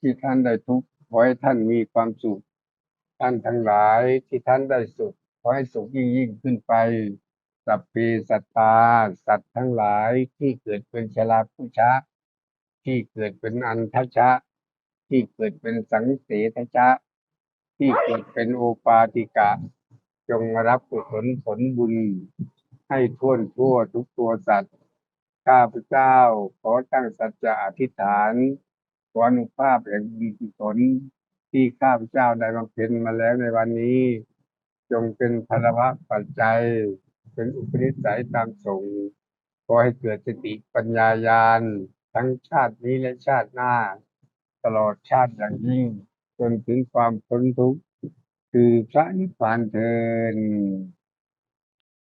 ที่ท่านได้ทุกข์ขอให้ท่านมีความสุขท่านทั้งหลายที่ท่านได้สุขขอให้สุขยิ่งยิ่งขึ้นไป สัพเพสัตตา สัตว์ทั้งหลายที่เกิดเป็นชราผู้ชะ ที่เกิดเป็นอันทชะ ที่เกิดเป็นสังเสทชะ ที่เกิดเป็นโอปาติกะ จงรับกุศลผลบุญ ให้ท่วนทั่วทุกตัวสัตว์ ข้าพเจ้าขอตั้งสัจจะอธิษฐาน ขออนุภาพแห่งบุญกุศลที่ข้าพเจ้าได้บำเพ็ญมาแล้วในวันนี้ จงเป็นพลวะปัจจัย เป็นอุปนิสัยตามส่งขอให้เกิดสติปัญญายาณทั้งชาตินี้และชาติหน้า ตลอดชาติอย่างยิ่ง จนถึงความพ้นทุกข์คือพระนิพพานเทิน